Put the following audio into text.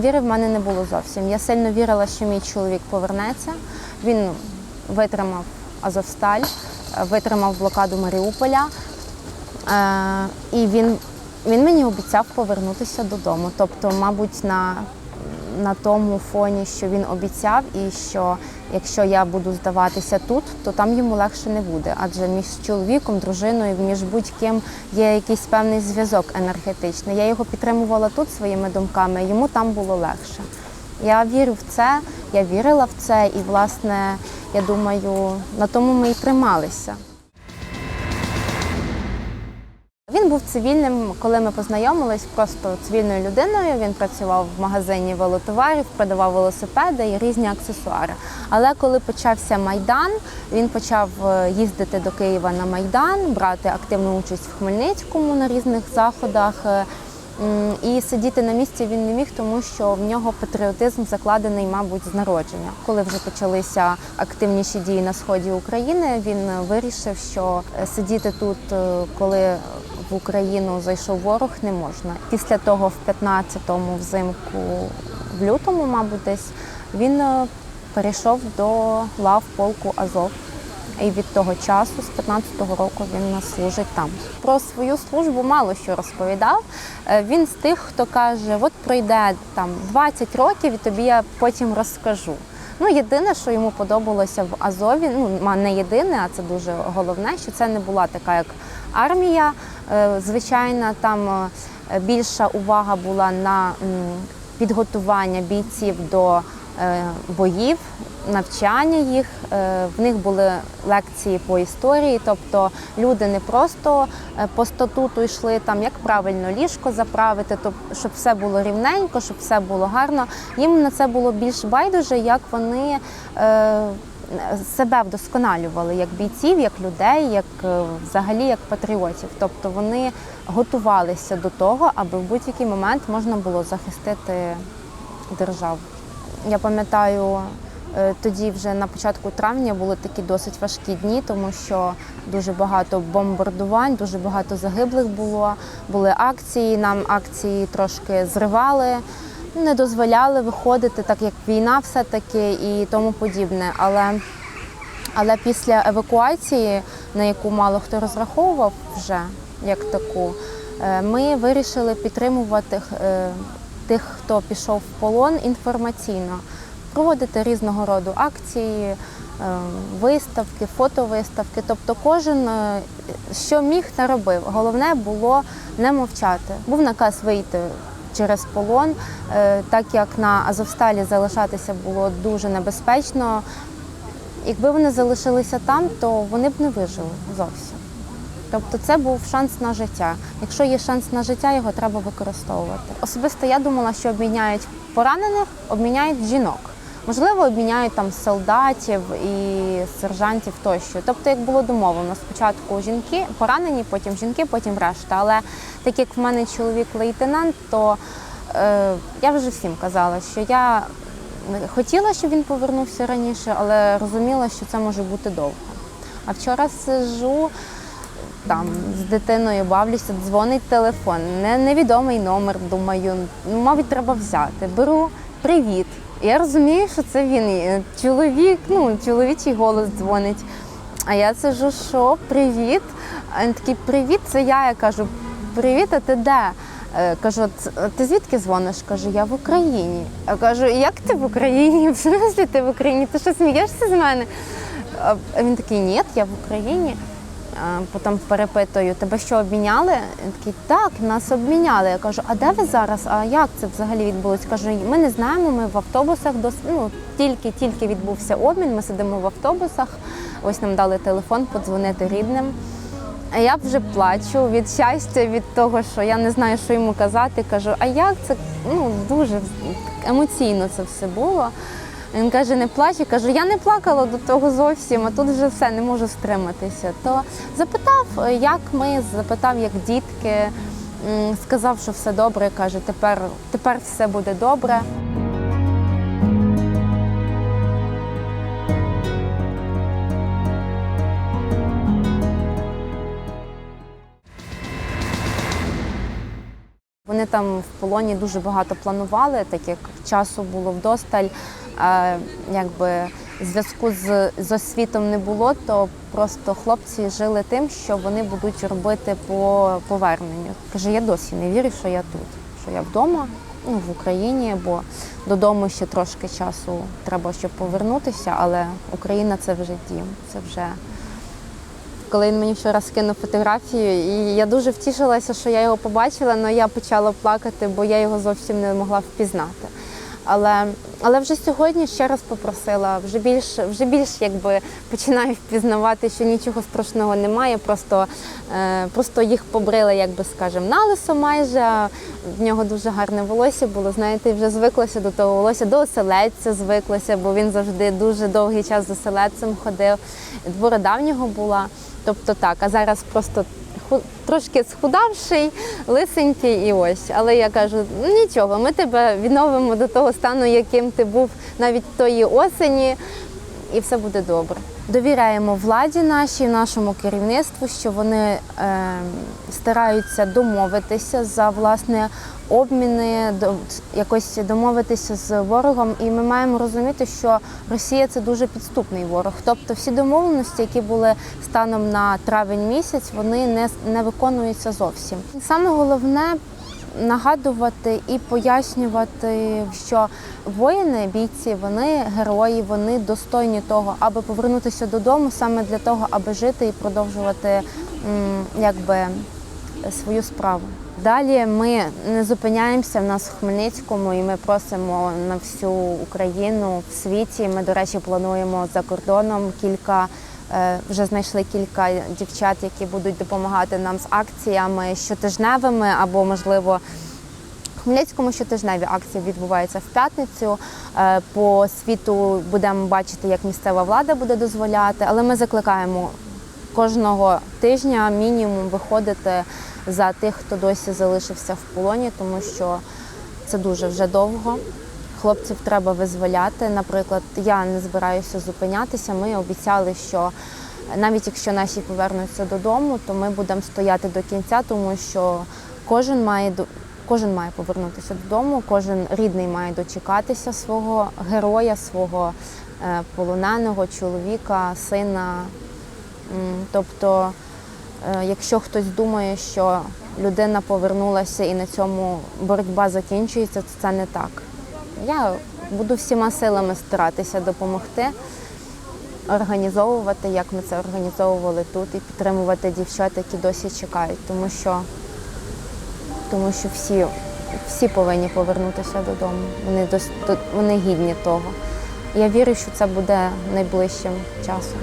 Віри в мене не було зовсім. Я сильно вірила, що мій чоловік повернеться. Він витримав Азовсталь, витримав блокаду Маріуполя. Е, І він, він мені обіцяв повернутися додому. Тобто, мабуть, на, на тому фоні, що він обіцяв, і що якщо я буду здаватися тут, то там йому легше не буде. Адже між чоловіком, дружиною, між будь-ким є якийсь певний зв'язок енергетичний. Я його підтримувала тут своїми думками, йому там було легше. Я вірю в це, я вірила в це, і, власне, я думаю, на тому ми і трималися. Він був цивільним, коли ми познайомились, просто цивільною людиною. Він працював в магазині велотоварів, продавав велосипеди і різні аксесуари. Але коли почався майдан, він почав е, їздити до Києва на майдан, брати активну участь в Хмельницькому на різних заходах. е, І сидіти на місці він не міг, тому що в нього патріотизм закладений, мабуть, з народження. Коли вже почалися активніші дії на сході України, він вирішив, що е, сидіти тут, коли в Україну зайшов ворог, не можна. Після того, в 15-му взимку, в лютому, мабуть, десь він е, перейшов до лав полку Азов. І від того часу, з 15-го року, він нас служить там. Про свою службу мало що розповідав. Е, Він з тих, хто каже: от пройде там 20 років, і тобі я потім розкажу. Ну, єдине, що йому подобалося в Азові, ну не єдине, а це дуже головне, що це не була така, як армія. Е, Звичайно, там е, більша увага була на підготування бійців до е, боїв, навчання їх. В них були лекції по історії, тобто люди не просто по статуту йшли там, як правильно ліжко заправити, тобто, щоб все було рівненько, щоб все було гарно. Їм на це було більш байдуже, як вони. Себе вдосконалювали як бійців, як людей, як е, взагалі як патріотів. Тобто вони готувалися до того, аби в будь-який момент можна було захистити державу. Я пам'ятаю, е, тоді вже на початку травня були такі досить важкі дні, тому що дуже багато бомбардувань, дуже багато загиблих було. Були акції, нам акції трошки зривали, не дозволяли виходити, так як війна все-таки і тому подібне. Але, але після евакуації, на яку мало хто розраховував вже як таку, е, ми вирішили підтримувати е, тих, хто пішов в полон інформаційно, проводити різного роду акції, е, виставки, фотовиставки. Тобто кожен, що міг, те робив. Головне було не мовчати. Був наказ вийти через полон, е, так як на Азовсталі залишатися було дуже небезпечно. Якби вони залишилися там, то вони б не вижили зовсім. Тобто це був шанс на життя. Якщо є шанс на життя, його треба використовувати. Особисто я думала, що обміняють поранених, обміняють жінок. Можливо, обміняють там солдатів і сержантів тощо. Тобто, як було домовлено, спочатку жінки поранені, потім жінки, потім решта. Але так як в мене чоловік лейтенант, то е, я вже всім казала, що я хотіла, щоб він повернувся раніше, але розуміла, що це може бути довго. А вчора сижу там з дитиною бавлюся, дзвонить телефон, не, невідомий номер. Думаю, ну, мабуть, треба взяти. Беру привіт. Я розумію, що це він. Чоловік, ну, чоловічий голос дзвонить. А я сижу, що привіт. А він такий привіт, це я. Я кажу, привіт, а ти де? Е, Кажу, ти звідки дзвониш? Каже, я в Україні. Я кажу, як ти в Україні? В смислі ти в Україні? Ти що смієшся з мене? А він такий, ні, я в Україні. Потім перепитую, тебе що обміняли? Він такий, так, нас обміняли. Я кажу, а де ви зараз? А як це взагалі відбулося? Кажу, ми не знаємо, ми в автобусах дос... ну, тільки тільки відбувся обмін, ми сидимо в автобусах. Ось нам дали телефон подзвонити рідним. А я вже плачу від щастя, від того, що я не знаю, що йому казати. Кажу, а як це? Ну, дуже емоційно це все було. Він каже, не плач. Я кажу, я не плакала до того зовсім, а тут вже все, не можу стриматися. То запитав, як ми, запитав, як дітки, сказав, що все добре. Каже, тепер, тепер все буде добре. Вони там в полоні дуже багато планували, так як часу було вдосталь. Якби зв'язку з, з освітом не було, то просто хлопці жили тим, що вони будуть робити по поверненню. Каже, я досі не вірю, що я тут, що я вдома, ну в Україні, бо додому ще трошки часу треба, щоб повернутися, але Україна це вже дім, це вже коли він мені вчора скинув фотографію, і я дуже втішилася, що я його побачила, але я почала плакати, бо я його зовсім не могла впізнати. Але, але вже сьогодні ще раз попросила, вже більш, вже більш якби починаю впізнавати, що нічого страшного немає, просто, е, просто їх побрили, як би скажемо, на лисо майже. В нього дуже гарне волосся було. Знаєте, вже звиклося до того волосся, до оселедця звиклося, бо він завжди дуже довгий час з оселедцем ходив. Борода в нього була. Тобто так, а зараз просто трошки схудавший, лисенький і ось. Але я кажу, нічого, ми тебе відновимо до того стану, яким ти був навіть тої осені, і все буде добре. Довіряємо владі нашій, нашому керівництву, що вони е, стараються домовитися за власне обміни, якось домовитися з ворогом. І ми маємо розуміти, що Росія це дуже підступний ворог. Тобто всі домовленості, які були станом на травень місяць, вони не, не виконуються зовсім. Саме головне нагадувати і пояснювати, що воїни, бійці, вони герої, вони достойні того, аби повернутися додому саме для того, аби жити і продовжувати якби свою справу. Далі ми не зупиняємося в нас в Хмельницькому, і ми просимо на всю Україну в світі. Ми, до речі, плануємо за кордоном кілька. Е, Вже знайшли кілька дівчат, які будуть допомагати нам з акціями щотижневими або, можливо, в Хмельницькому щотижневі акції відбуваються в п'ятницю. Е, По світу будемо бачити, як місцева влада буде дозволяти, але ми закликаємо кожного тижня мінімум виходити за тих, хто досі залишився в полоні, тому що це дуже вже довго. Хлопців треба визволяти. Наприклад, я не збираюся зупинятися. Ми обіцяли, що навіть якщо наші повернуться додому, то ми будемо стояти до кінця, тому що кожен має кожен має повернутися додому, кожен рідний має дочекатися свого героя, свого е, полоненого чоловіка, сина. Тобто, е, якщо хтось думає, що людина повернулася і на цьому боротьба закінчується, то це не так. Я буду всіма силами старатися допомогти, організовувати, як ми це організовували тут, і підтримувати дівчат, які досі чекають, тому що, тому що всі, всі повинні повернутися додому. Вони, дос- вони гідні того. Я вірю, що це буде найближчим часом.